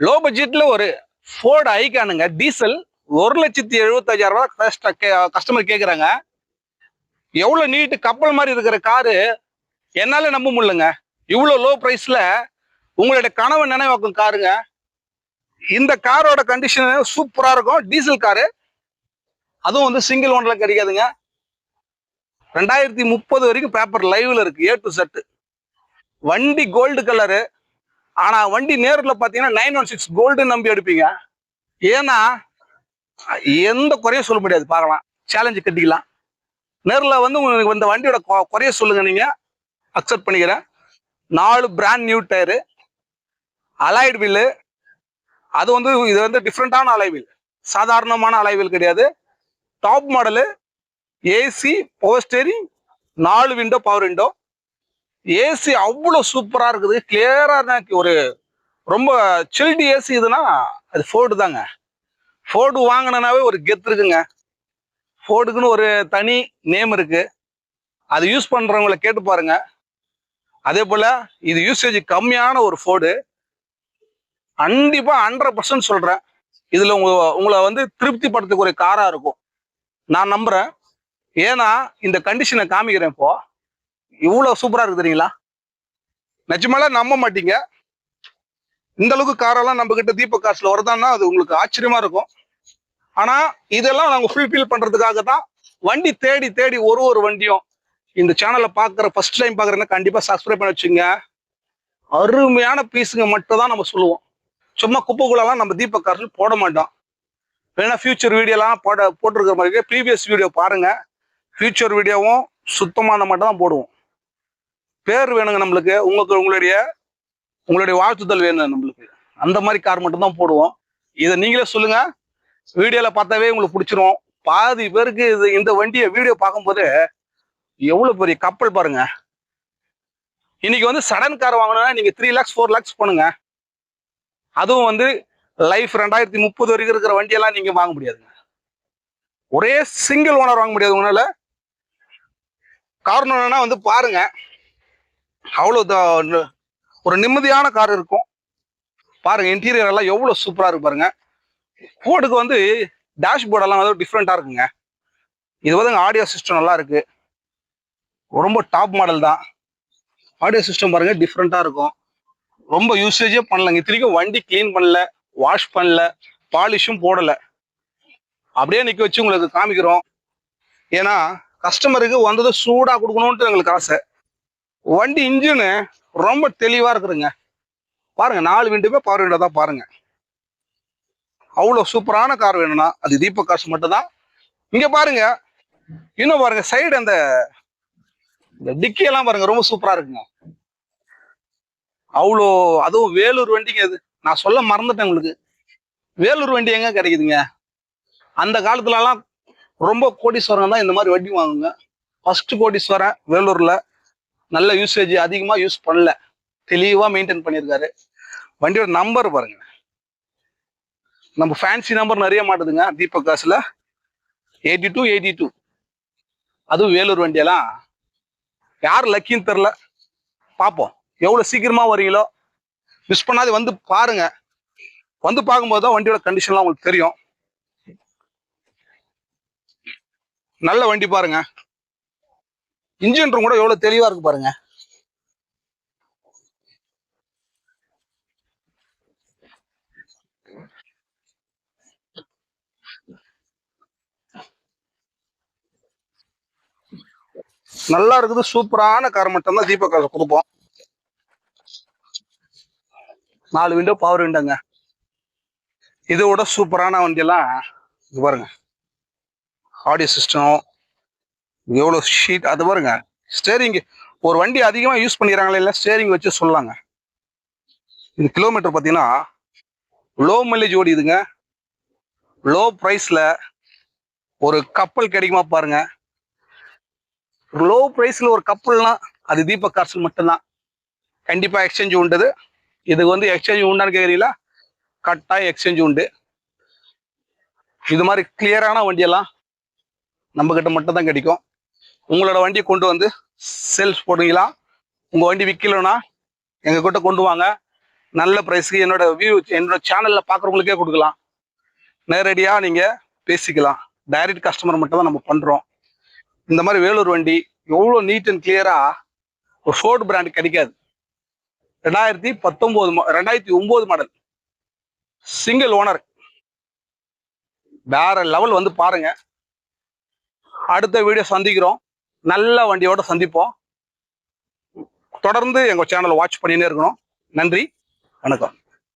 Low பட்ஜெட்ல ஒரு Ford ஐக்கானுங்க diesel ஒரு லட்சத்தி எழுபத்தஞ்சாயிரம் ரூபாய் கஸ்டமர் கேட்குறாங்க எவ்வளோ நீட்டு கப்பல் மாதிரி இருக்கிற காரு என்னால் நம்ப முடியலங்க. இவ்வளோ லோ ப்ரைஸில் உங்களுடைய கனவு நினைவாக்கும் காருங்க இந்த காரோட கண்டிஷன் சூப்பராக இருக்கும். டீசல் காரு அதுவும் வந்து சிங்கிள் ஒன்றில் கிடைக்காதுங்க. ரெண்டாயிரத்தி முப்பது வரைக்கும் பேப்பர் லைவில் இருக்குது ஏ டு செட்டு வண்டி கோல்டு கலரு ஆனா வண்டி நேரில் பார்த்தீங்கன்னா நைன் ஒன் சிக்ஸ் கோல்டு நம்பி எடுப்பீங்க. ஏன்னா எந்த குறையும் சொல்ல முடியாது பார்க்கலாம். சேலஞ்சு கட்டிக்கலாம். நேரில் வந்து உங்களுக்கு இந்த வண்டியோட கொ- குறைய சொல்லுங்க நீங்க. அக்செப்ட் பண்ணிக்கிறேன். நாலு brand new tyre alloyed wheel அது வந்து இது வந்து டிஃப்ரெண்ட்டான அலைவில் சாதாரணமான அலைவில் கிடையாது. Top model AC power steering நாலு விண்டோ பவர் விண்டோ ஏசி அவ்வளோ சூப்பராக இருக்குது. கிளியராக ஒரு ரொம்ப சில்டு ஏசி இதுனா அது ஃபோர்டு தாங்க. ஃபோர்டு வாங்கினாவே ஒரு கெத்து இருக்குங்க. ஃபோர்டுக்குன்னு ஒரு தனி நேம் இருக்குது அது யூஸ் பண்ணுறவங்கள கேட்டு பாருங்க. அதே போல் இது யூசேஜ் கம்மியான ஒரு ஃபோர்டு கண்டிப்பாக ஹண்ட்ரட் பர்சன்ட் சொல்கிறேன் இதில் உங்க உங்களை வந்து திருப்திப்படுத்தக்கூடிய காராக இருக்கும். நான் நம்புகிறேன் ஏன்னா இந்த கண்டிஷனை காமிக்கிறேன் இப்போது இவ்வளோ சூப்பராக இருக்குது தெரியுங்களா? நிஜமால நம்ப மாட்டீங்க. இந்த அளவுக்கு காரெல்லாம் நம்ம கிட்ட தீபக் காசுல வருதான்னா அது உங்களுக்கு ஆச்சரியமா இருக்கும். ஆனா இதெல்லாம் நாங்க ஃபுல்ஃபில் பண்றதுக்காக தான் வண்டி தேடி தேடி ஒரு ஒரு வண்டியும் இந்த சேனலை பாக்குற ஃபர்ஸ்ட் டைம் பாக்குறேன்னா கண்டிப்பா சப்ஸ்கிரைப் பண்ணி வச்சுங்க. அருமையான பீஸுங்க மட்டும் தான் நம்ம சொல்லுவோம். சும்மா குப்பைக்குள்ளெல்லாம் நம்ம தீபக் காசுல போட மாட்டோம். வேணா ஃபியூச்சர் வீடியோலாம் போட போட்டிருக்கிற மாதிரி ப்ரீவியஸ் வீடியோ பாருங்க. ஃபியூச்சர் வீடியோவும் சுத்தமான மட்டும் தான் போடுவோம். பேர் வேணுங்க நம்மளுக்கு. உங்களுக்கு உங்களுடைய உங்களுடைய வாழ்த்துதல் வேணும் நம்மளுக்கு. அந்த மாதிரி கார் மட்டும் தான் போடுவோம். இதை நீங்களே சொல்லுங்க. வீடியோவில் பார்த்தாவே உங்களுக்கு பிடிச்சிரும். பாதி பேருக்கு இது இந்த வண்டியை வீடியோ பார்க்கும்போது எவ்வளோ பெரிய கப்பல் பாருங்க. இன்னைக்கு வந்து சடன் கார் வாங்கணும்னா நீங்கள் த்ரீ லேக்ஸ் ஃபோர் லேக்ஸ் பண்ணுங்க. அதுவும் வந்து லைஃப் ரெண்டாயிரத்தி முப்பது வரைக்கும் இருக்கிற வண்டியெல்லாம் நீங்கள் வாங்க முடியாதுங்க. ஒரே சிங்கிள் ஓனர் வாங்க முடியாது உங்களால். காரணம் என்னன்னா வந்து பாருங்க. அவ்வளோ த- ஒரு நிம்மதியான கார் இருக்கும். பாருங்க இன்டீரியர் எல்லாம் எவ்வளோ சூப்பராக இருக்கு பாருங்க. ஃபோர்டுக்கு வந்து டேஷ்போர்ட் எல்லாம் வந்து டிஃப்ரெண்ட்டாக இருக்குங்க. இது வந்து ஆடியோ சிஸ்டம் நல்லா இருக்கு. ரொம்ப டாப் மாடல் தான். ஆடியோ சிஸ்டம் பாருங்க டிஃப்ரெண்ட்டாக இருக்கும். ரொம்ப யூசேஜே பண்ணலங்க. இத்தனைக்கும் வண்டி க்ளீன் பண்ணல வாஷ் பண்ணல பாலிஷும் போடலை. அப்படியே நிற்க வச்சு உங்களுக்கு காமிக்கிறோம். ஏன்னா கஸ்டமருக்கு வந்தது சூடாக கொடுக்கணுன்ட்டு எங்களுக்கு ஆசை. வண்டி இன்ஜினு ரொம்ப தெளிவாக இருக்குதுங்க. பாருங்கள் நாலு விண்டுமே பவர் விண்டோ தான் பாருங்கள் அவ்வளோ சூப்பரான கார் வேணும்னா அது தீபக் காசு மட்டும்தான். இங்கே பாருங்கள் பாருங்க இன்னும் பாருங்க சைடு அந்த இந்த டிக்கியெல்லாம் பாருங்கள் பாருங்க ரொம்ப சூப்பராக இருக்குங்க. அவ்வளோ அதுவும் வேலூர் வண்டிங்க அது நான் சொல்ல மறந்துட்டேன் உங்களுக்கு. வேலூர் வண்டி எங்கே கிடைக்குதுங்க? அந்த காலத்துலலாம் ரொம்ப கோடீஸ்வரன் தான் இந்த மாதிரி வண்டி வாங்குங்க. ஃபர்ஸ்ட் கோடீஸ்வரன் வேலூரில். நல்ல யூசேஜ் அதிகமா யூஸ் பண்ணல. தெளிவா மெயின்டைன் பண்ணியிருக்காரு வண்டியோட நம்பர் பாருங்க. நம்ம ஃபேன்சி நம்பர் நிறைய மாட்டுதுங்க. தீபக் காசுல எயிட்டி டூ எயிட்டி டூ அதுவும் வேலூர் வண்டியெல்லாம். யார் லக்கின்னு தெரில பார்ப்போம். எவ்வளோ சீக்கிரமாக வரீங்களோ மிஸ் பண்ணாது வந்து பாருங்க. வந்து பார்க்கும்போது தான் வண்டியோட கண்டிஷன்லாம் உங்களுக்கு தெரியும். நல்ல வண்டி பாருங்க. இன்ஜின் ரூம் கூட எவ்வளவு தெளிவா இருக்கு பாருங்க. நல்லா இருக்குது. சூப்பரான கார் மட்டும் தான் தீபக் காசு கொடுப்போம். நாலு விண்டோ பவர் விண்டோங்க இதை விட சூப்பரான வண்டியெல்லாம் பாருங்க. ஆடியோ சிஸ்டம் எவ்வளோ ஷீட் அது பாருங்க. ஸ்டேரிங் ஒரு வண்டி அதிகமாக யூஸ் பண்ணிடுறாங்களே இல்லை ஸ்டேரிங் வச்சு சொல்லலாங்க இது கிலோமீட்டர் பார்த்தீங்கன்னா லோ மைலேஜ் ஓடிதுங்க. லோ ப்ரைஸில் ஒரு கப்பல் கிடைக்குமா பாருங்க. லோ ப்ரைஸில் ஒரு கப்பல்னா அது தீபக் கார்ஸில் மட்டும்தான். கண்டிப்பாக எக்ஸ்சேஞ்ச் உண்டுது. இதுக்கு வந்து எக்ஸ்சேஞ்ச் உண்டான்னு கேட்குறீங்களா கட்டாயம் எக்ஸ்சேஞ்ச் உண்டு. இது மாதிரி கிளியரான வண்டியெல்லாம் நம்ம கிட்ட மட்டும் தான் கிடைக்கும். உங்களோட வண்டியை கொண்டு வந்து சேல்ஸ் போடுவீங்களா உங்கள் வண்டி விற்கலன்னா எங்கள் கிட்ட கொண்டு வாங்க. நல்ல ப்ரைஸ்க்கு என்னோட வியூ என்னோட சேனலில் பார்க்குறவங்களுக்கே கொடுக்கலாம். நேரடியாக நீங்கள் பேசிக்கலாம். டைரக்ட் கஸ்டமர் மட்டும் தான் நம்ம பண்ணுறோம் இந்த மாதிரி வேலூர் வண்டி எவ்வளோ நீட் அண்ட் கிளியராக ஒரு ஃபோர்டு பிராண்ட் கிடைக்காது. ரெண்டாயிரத்தி பத்தொம்போது ரெண்டாயிரத்தி ஒம்பது மாடல் சிங்கிள் ஓனர் வேற லெவல் வந்து பாருங்க. அடுத்த வீடியோ சந்திக்கிறோம். நல்ல வண்டியோட சந்திப்போம். தொடர்ந்து எங்க சேனலை வாட்ச் பண்ணினே இருக்கணும். நன்றி. வணக்கம்.